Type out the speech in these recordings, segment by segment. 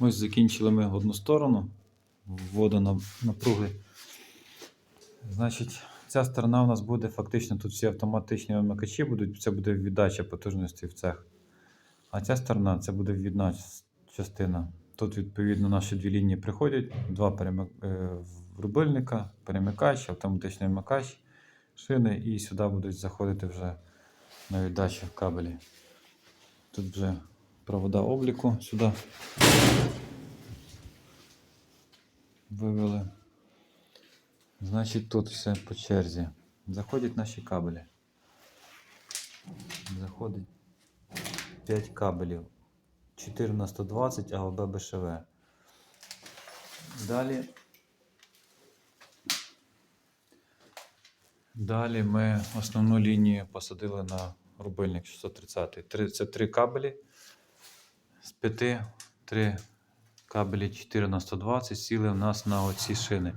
Ось закінчили ми одну сторону вводу напруги. Значить, ця сторона у нас буде фактично тут всі автоматичні вимикачі будуть, це буде віддача потужності в цех. А ця сторона це буде ввідна частина. Тут, відповідно, наші дві лінії приходять, два перемик... е, рубильника, перемикач, автоматичний вимикач, шини, і сюди будуть заходити вже на віддачу кабелі. Тут вже провода обліку сюди вивели. Значить, тут все по черзі. Заходять наші кабелі. Заходить 5 кабелів. 4 на 120 АОБ БШВ. Далі. Далі ми основну лінію посадили на рубильник 630. Три, це 3 кабелі з 5, 3 кабелі 4 на 120 сіли в нас на оці шини.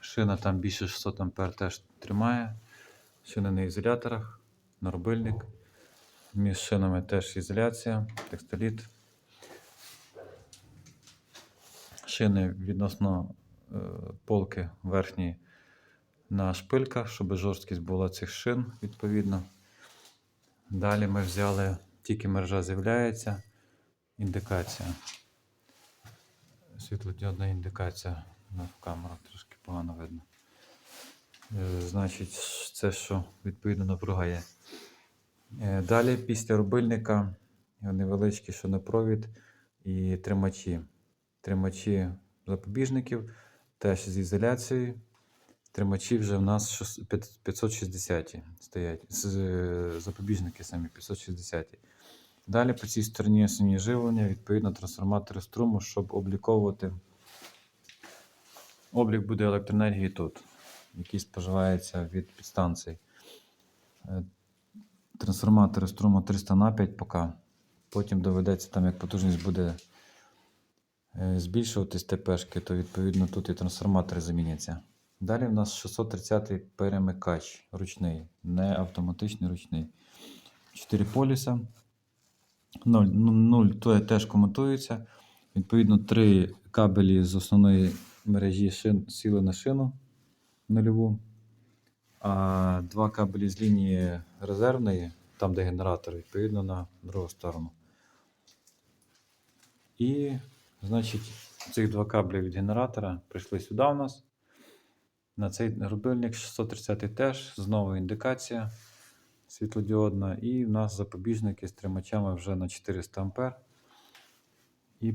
Шина там більше 600 ампер теж тримає. Шини на ізоляторах, нарубильник. Між шинами теж ізоляція, текстоліт. Шини відносно е, полки верхньої на шпильках, щоб жорсткість була цих шин відповідно. Далі ми взяли, тільки мережа з'являється, індикація. Світлодіодна індикація на камерах трошки погано видно. Е, Значить, це що відповідно напруга є. Е, Далі після рубильника невеличкий шонопровід і тримачі. Тримачі запобіжників теж з ізоляцією. Тримачі вже в нас шос- п'ят- 560 стоять. Е, Запобіжники самі 560. Далі по цій стороні основні живлення, відповідно, трансформатори струму, щоб обліковувати. Облік буде електроенергії тут, який споживається від підстанцій. Е, Трансформатори струму 300 на 5 поки. Потім доведеться, там, як потужність буде е, збільшуватись ТПшки, то відповідно тут і трансформатори заміняться. Далі в нас 630 перемикач ручний, не автоматичний ручний. 4 полюса. 0, 0 то теж комутується. Відповідно, 3 кабелі з основної мережі шин сіли на шину нульову, а 2 кабелі з лінії резервної, там де генератор, відповідно на другу сторону. І, значить, цих два кабелі від генератора прийшли сюди у нас. На цей рубильник 630 теж, знову індикація світлодіодна. І в нас запобіжники з тримачами вже на 400 А. І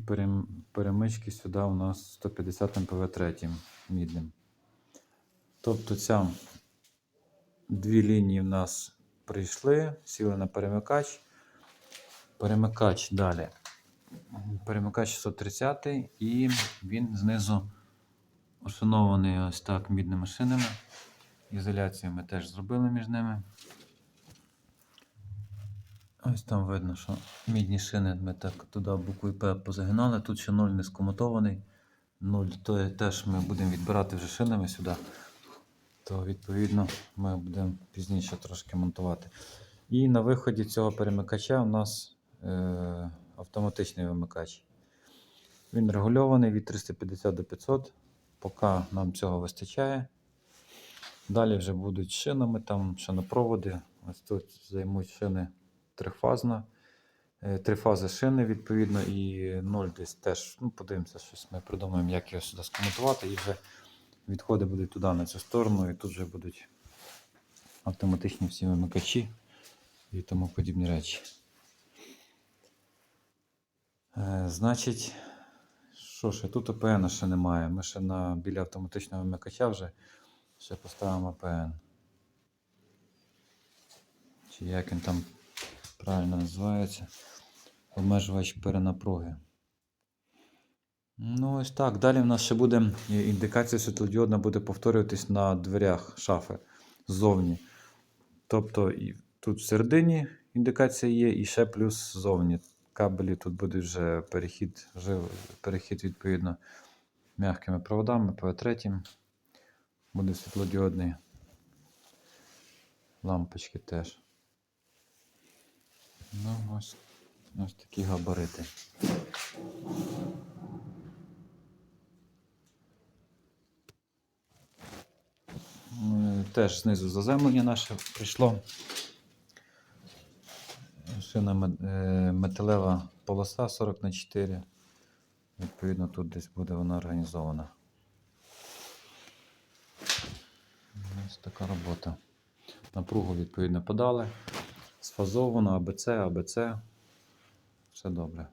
перемички сюди у нас 150 МПВ3 мідним. Тобто ця дві лінії в нас прийшли, сіли на перемикач. Перемикач далі. Перемикач 630 і він знизу ошанований ось так мідними шинами. Ізоляцію ми теж зробили між ними. Ось там видно, що мідні шини ми так туди буквою П позагинали. Тут ще 0 не скомутований. 0 то теж ми будемо відбирати вже шинами сюди. То відповідно ми будемо пізніше трошки монтувати. І на виході цього перемикача у нас е, автоматичний вимикач. Він регульований від 350 до 500. Поки нам цього вистачає. Далі вже будуть шинами, там шинопроводи. Ось тут займуть шини трифазна. Е, Три фази шини, відповідно, і 0 десь теж. Ну, подивимося, щось ми придумаємо, як його сюди скомутувати. І вже відходи будуть туди, на цю сторону, і тут вже будуть автоматичні всі вимикачі і тому подібні речі. Е, значить, що ще? Тут ОПН ще немає. Ми ще на, біля автоматичного вимикача вже ще поставимо ОПН. Чи як він там правильно називається? Обмежувач перенапруги. Ну, ось так. Далі в нас ще буде е, індикація світлодіодна буде повторюватись на дверях шафи ззовні. Тобто тут всередині індикація є, і ще плюс ззовні. Кабелі тут буде вже перехід, жив, перехід відповідно м'якими проводами, ПВ3. Буде світлодіодний. Лампочки теж. Ну, ось, ось такі габарити. Ну, теж знизу заземлення наше прийшло. Шина е, металева полоса 40 на 4. Відповідно, тут десь буде вона організована. Ось така робота. Напругу відповідно подали. Сфазовано, АБЦ, АБЦ. Все добре.